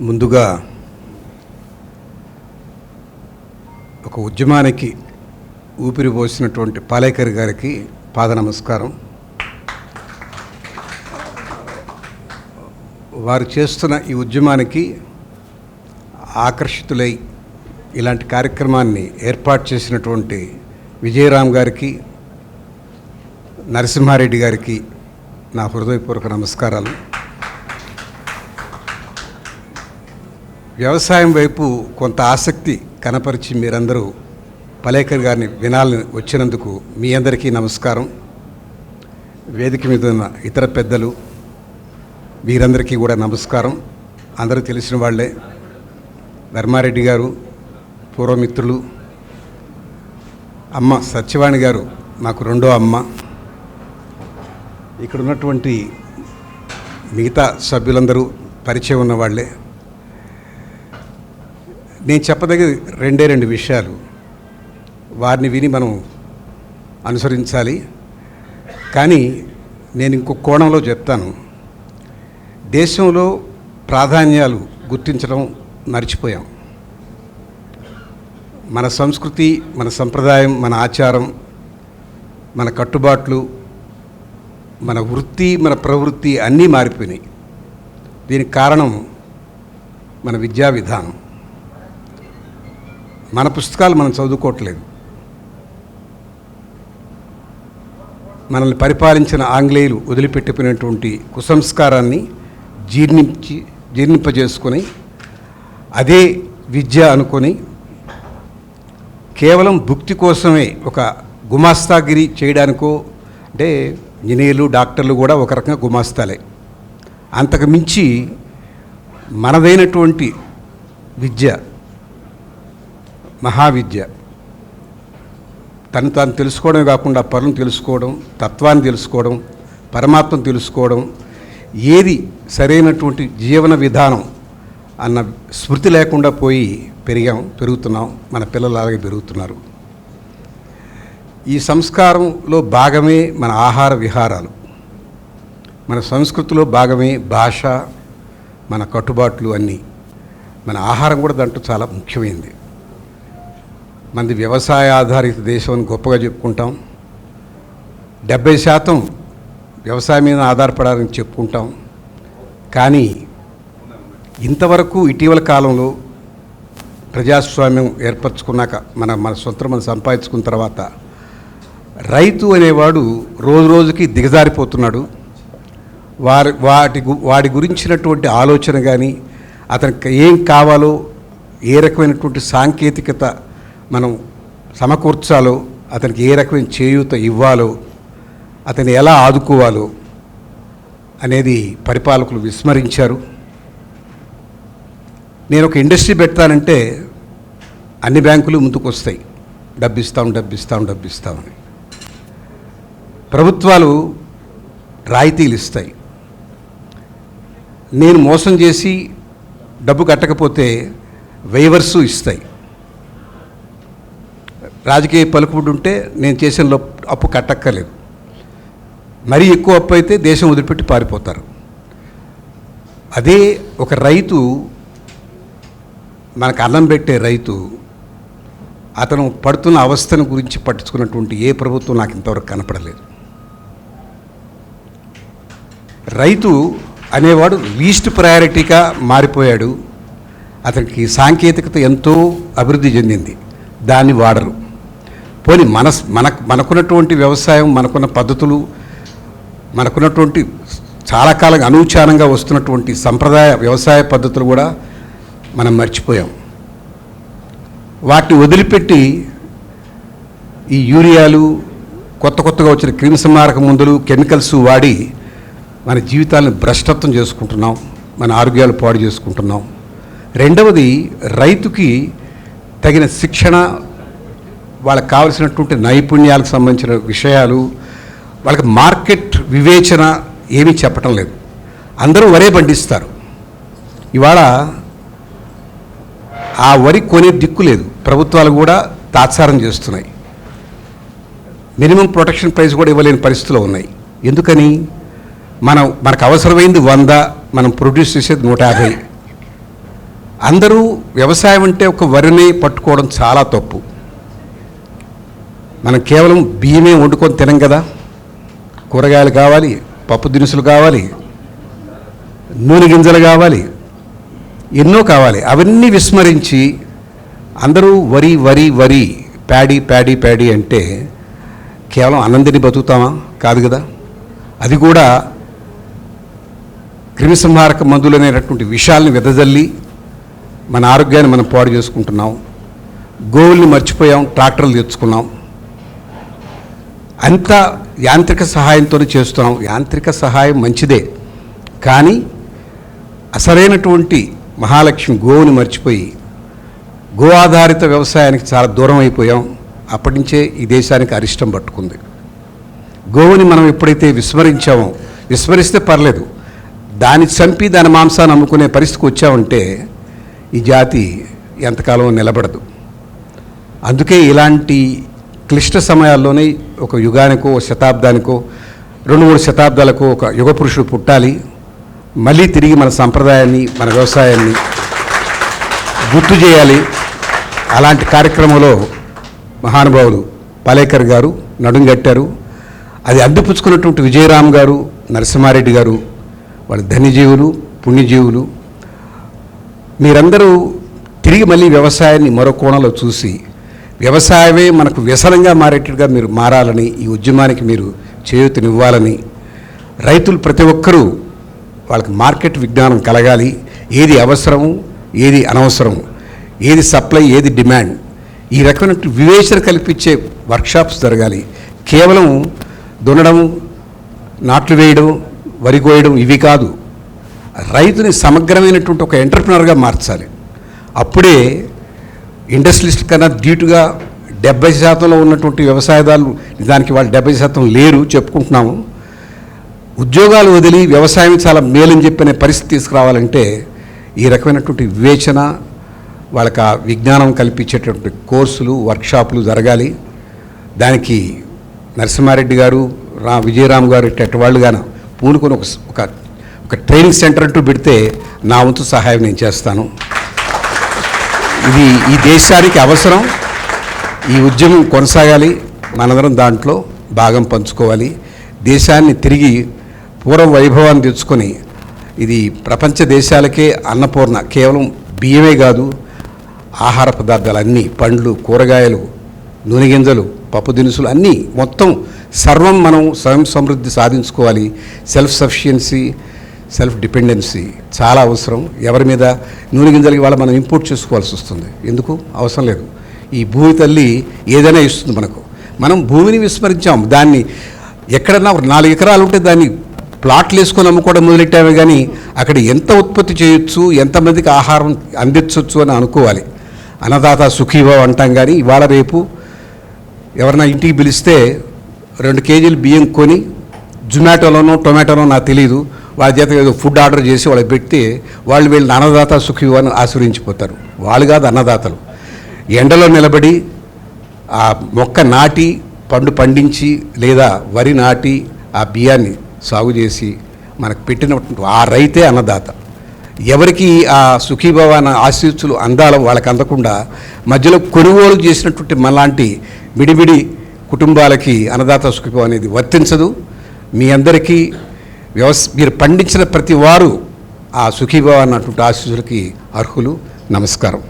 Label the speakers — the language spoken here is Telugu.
Speaker 1: ముందుగా ఒక ఉద్యమానికి ఊపిరి పోసినటువంటి పాలేకర్ గారికి పాద నమస్కారం వారు చేస్తున్న ఈ ఉద్యమానికి ఆకర్షితులై ఇలాంటి కార్యక్రమాన్ని ఏర్పాటు చేసినటువంటి విజయరామ్ గారికి నరసింహారెడ్డి గారికి నా హృదయపూర్వక నమస్కారాలు. వ్యవసాయం వైపు కొంత ఆసక్తి కనపరిచి మీరందరూ పలేకర్ గారిని వినాలని వచ్చినందుకు మీ అందరికీ నమస్కారం. వేదిక మీద ఉన్న ఇతర పెద్దలు వీరందరికీ కూడా నమస్కారం. అందరూ తెలిసిన వాళ్ళే ధర్మారెడ్డి గారు పూర్వమిత్రులు అమ్మ సత్యవాణి గారు నాకు రెండో అమ్మ. ఇక్కడ ఉన్నటువంటి మిగతా సభ్యులందరూ పరిచయం ఉన్న వాళ్ళే. నేను చెప్పదగ్గ రెండే రెండు విషయాలు వారిని విని మనం అనుసరించాలి. కానీ నేను ఇంకో కోణంలో చెప్తాను. దేశంలో ప్రాధాన్యాలు గుర్తించడం మర్చిపోయాం. మన సంస్కృతి మన సంప్రదాయం మన ఆచారం మన కట్టుబాట్లు మన వృత్తి మన ప్రవృత్తి అన్నీ మారిపోయినాయి. దీనికి కారణం మన విద్యా విధానం. మన పుస్తకాలు మనం చదువుకోవట్లేదు. మనల్ని పరిపాలించిన ఆంగ్లేయులు వదిలిపెట్టిపోయినటువంటి కుసంస్కారాన్ని జీర్ణించి జీర్ణింపజేసుకొని అదే విద్య అనుకొని కేవలం భుక్తి కోసమే ఒక గుమాస్తాగిరి చేయడానికో అంటే ఇంజనీర్లు డాక్టర్లు కూడా ఒక రకంగా గుమాస్తాలే. అంతకు మించి మనదైనటువంటి విద్య మహావిద్య. తను తాను తెలుసుకోవడమే కాకుండా పరులను తెలుసుకోవడం తత్వాన్ని తెలుసుకోవడం పరమాత్మను తెలుసుకోవడం ఏది సరైనటువంటి జీవన విధానం అన్న స్మృతి లేకుండా పోయి పెరిగాం పెరుగుతున్నాం మన పిల్లలు అలాగే పెరుగుతున్నారు. ఈ సంస్కారంలో భాగమే మన ఆహార విహారాలు. మన సంస్కృతిలో భాగమే భాష మన కట్టుబాట్లు అన్నీ. మన ఆహారం కూడా దాంట్లో చాలా ముఖ్యమైనది. మనది వ్యవసాయ ఆధారిత దేశం అని గొప్పగా చెప్పుకుంటాం. డెబ్బై శాతం వ్యవసాయం మీద ఆధారపడాలని చెప్పుకుంటాం. కానీ ఇంతవరకు ఇటీవల కాలంలో ప్రజాస్వామ్యం ఏర్పరచుకున్నాక మన మన సొంతం మనం సంపాదించుకున్న తర్వాత రైతు అనేవాడు రోజు రోజుకి దిగజారిపోతున్నాడు. వారి వాటి వాడి గురించినటువంటి ఆలోచన కానీ అతనికి ఏం కావాలో ఏ రకమైనటువంటి సాంకేతికత మనం సమకూర్చాలో అతనికి ఏ రకమైన చేయూత ఇవ్వాలో అతన్ని ఎలా ఆదుకోవాలో అనేది పరిపాలకులు విస్మరించారు. నేను ఒక ఇండస్ట్రీ పెడతానంటే అన్ని బ్యాంకులు ముందుకు వస్తాయి డబ్బిస్తాం డబ్బిస్తాం డబ్బిస్తామని ప్రభుత్వాలు రాయితీలు ఇస్తాయి. నేను మోసం చేసి డబ్బు కట్టకపోతే వేవర్సు ఇస్తాయి. రాజకీయ పలుకుబడి ఉంటే నేను చేసిన లోప్- అప్పు కట్టక్కర్లేదు. మరీ ఎక్కువ అప్పు అయితే దేశం వదిలిపెట్టి పారిపోతారు. అదే ఒక రైతు మనకు అన్నం పెట్టే రైతు అతను పడుతున్న అవస్థను గురించి పట్టించుకున్నటువంటి ఏ ప్రభుత్వం నాకు ఇంతవరకు కనపడలేదు. రైతు అనేవాడు లీస్ట్ ప్రయారిటీగా మారిపోయాడు. అతనికి సాంకేతికత ఎంతో అభివృద్ధి చెందింది. దాన్ని వాడరు. పోనీ మన మన మనకున్నటువంటి వ్యవసాయం మనకున్న పద్ధతులు మనకున్నటువంటి చాలా కాలంగా అనూచానంగా వస్తున్నటువంటి సంప్రదాయ వ్యవసాయ పద్ధతులు కూడా మనం మర్చిపోయాం. వాటిని వదిలిపెట్టి ఈ యూరియాలు కొత్త కొత్తగా వచ్చిన క్రిమిసంహారక మందులు కెమికల్స్ వాడి మన జీవితాలను భ్రష్టత్వం చేసుకుంటున్నాం మన ఆరోగ్యాలు పాడు చేసుకుంటున్నాం. రెండవది రైతుకి తగిన శిక్షణ వాళ్ళకి కావలసినటువంటి నైపుణ్యాలకు సంబంధించిన విషయాలు వాళ్ళకి మార్కెట్ వివేచన ఏమీ చెప్పటం లేదు. అందరూ వరే పండిస్తారు. ఇవాళ ఆ వరి కొనే దిక్కు లేదు. ప్రభుత్వాలు కూడా తాత్సారం చేస్తున్నాయి. మినిమం ప్రొటెక్షన్ ప్రైస్ కూడా ఇవ్వలేని పరిస్థితులు ఉన్నాయి. ఎందుకని? మనం మనకు అవసరమైంది వంద మనం ప్రొడ్యూస్ చేసేది నూట యాభై. అందరూ వ్యవసాయం అంటే ఒక వరిని పట్టుకోవడం చాలా తప్పు. మనం కేవలం బియ్యమే వండుకొని తినం కదా. కూరగాయలు కావాలి పప్పు దినుసులు కావాలి నూనె గింజలు కావాలి ఎన్నో కావాలి. అవన్నీ విస్మరించి అందరూ వరి వరి వరి ప్యాడీ ప్యాడీ ప్యాడీ అంటే కేవలం అన్నందిని బతుకుతామా? కాదు కదా. అది కూడా క్రిమిసంహారక మందులు అనేటటువంటి విషయాల్ని వెదజల్లి మన ఆరోగ్యాన్ని మనం పాడు చేసుకుంటున్నాం. గోవుల్ని మర్చిపోయాం ట్రాక్టర్లు తెచ్చుకున్నాం అంత యాంత్రిక సహాయంతోనే చేస్తున్నాం. యాంత్రిక సహాయం మంచిదే. కానీ అసలైనటువంటి మహాలక్ష్మి గోవుని మర్చిపోయి గో ఆధారిత వ్యవసాయానికి చాలా దూరం అయిపోయాం. అప్పటి నుంచే ఈ దేశానికి అరిష్టం పట్టుకుంది. గోవుని మనం ఎప్పుడైతే విస్మరించామో విస్మరిస్తే పర్లేదు. దాన్ని చంపి దాని మాంసాన్ని అమ్ముకునే పరిస్థితికి వచ్చామంటే ఈ జాతి ఎంతకాలం నిలబడదు. అందుకే ఇలాంటి క్లిష్ట సమయాల్లోనే ఒక యుగానికో ఒక శతాబ్దానికో రెండు మూడు శతాబ్దాలకు ఒక యుగ పురుషుడు పుట్టాలి. మళ్ళీ తిరిగి మన సంప్రదాయాన్ని మన వ్యవసాయాన్ని గుర్తు చేయాలి. అలాంటి కార్యక్రమంలో మహానుభావులు పాలేకర్ గారు నడుంగట్టారు అది అందిపుచ్చుకున్నటువంటి విజయరామ్ గారు నరసింహారెడ్డి గారు వాళ్ళు ధనిజీవులు పుణ్యజీవులు. మీరందరూ తిరిగి మళ్ళీ వ్యవసాయాన్ని మరో కోణంలో చూసి వ్యవసాయమే మనకు వ్యసనంగా మారేట్టుగా మీరు మారాలని ఈ ఉద్యమానికి మీరు చేయూతనివ్వాలని రైతులు ప్రతి ఒక్కరూ వాళ్ళకి మార్కెట్ విజ్ఞానం కలగాలి. ఏది అవసరము ఏది అనవసరము ఏది సప్లై ఏది డిమాండ్ ఈ రకమైన వివేచన కల్పించే వర్క్షాప్స్ జరగాలి. కేవలం దున్నడం నాట్లు వేయడం వరి కోయడం ఇవి కాదు. రైతుని సమగ్రమైనటువంటి ఒక ఎంటర్ప్రినర్గా మార్చాలి. అప్పుడే ఇండస్ట్రియలిస్ట్ కన్నా ధీటుగా డెబ్బై శాతంలో ఉన్నటువంటి వ్యవసాయదారులు దానికి వాళ్ళు డెబ్బై శాతం లేరు చెప్పుకుంటున్నాము. ఉద్యోగాలు వదిలి వ్యవసాయం చాలా మేలని చెప్పిన పరిస్థితి తీసుకురావాలంటే ఈ రకమైనటువంటి వివేచన వాళ్ళకి ఆ విజ్ఞానం కల్పించేటటువంటి కోర్సులు వర్క్షాపులు జరగాలి. దానికి నరసింహారెడ్డి గారు రా విజయరామ్ గారు ఇట్టటి వాళ్ళు గాను పూనుకొని ఒక ఒక ట్రైనింగ్ సెంటర్ అంటూ పెడితే నా వంతు సహాయం నేను చేస్తాను. ఇది ఈ దేశానికి అవసరం. ఈ ఉద్యమం కొనసాగాలి. మనందరం దాంట్లో భాగం పంచుకోవాలి. దేశాన్ని తిరిగి పూర్వ వైభవాన్ని తెచ్చుకొని ఇది ప్రపంచ దేశాలకే అన్నపూర్ణ కేవలం బియ్యమే కాదు ఆహార పదార్థాలు అన్నీ పండ్లు కూరగాయలు నూనె గింజలు పప్పు దినుసులు అన్నీ మొత్తం సర్వం మనం స్వయం సమృద్ధి సాధించుకోవాలి. సెల్ఫ్ సఫిషియన్సీ సెల్ఫ్ డిపెండెన్సీ చాలా అవసరం. ఎవరి మీద నూనె గింజలకి వాళ్ళ మనం ఇంపోర్ట్ చేసుకోవాల్సి వస్తుంది. ఎందుకు? అవసరం లేదు. ఈ భూమి తల్లి ఏదైనా ఇస్తుంది మనకు. మనం భూమిని విస్మరించాం. దాన్ని ఎక్కడన్నా ఒక నాలుగు ఎకరాలు ఉంటే దాన్ని ప్లాట్లు వేసుకొని అమ్ముకోవడం మొదలెట్టామే కానీ అక్కడ ఎంత ఉత్పత్తి చేయొచ్చు ఎంతమందికి ఆహారం అందించవచ్చు అని అనుకోవాలి. అన్నదాత సుఖీభావ అంటాం కానీ ఇవాళ రేపు ఎవరైనా ఇంటికి పిలిస్తే రెండు కేజీలు బియ్యం కొని జొమాటోలోనో టొమాటోలో నాకు తెలియదు వాళ్ళ చేత ఏదో ఫుడ్ ఆర్డర్ చేసి వాళ్ళకి పెడితే వాళ్ళు వీళ్ళని అన్నదాత సుఖీభావ అని ఆశ్రయించిపోతారు. వాళ్ళు కాదు అన్నదాతలు. ఎండలో నిలబడి ఆ మొక్క నాటి పండు పండించి లేదా వరి నాటి ఆ బియ్యాన్ని సాగు చేసి మనకు పెట్టినటువంటి ఆ రైతే అన్నదాత. ఎవరికి ఆ సుఖీభవ ఆశీస్సులు అందాలో వాళ్ళకి అందకుండా మధ్యలో కొనుగోలు చేసినటువంటి మనలాంటి మిడిమిడి కుటుంబాలకి అన్నదాత సుఖీభవ అనేది వర్తించదు. మీ అందరికీ వ్యవస్ మీరు పండించిన ప్రతి వారు ఆ సుఖీభవ అన్నటువంటి ఆశీస్సులకి అర్హులు. నమస్కారం.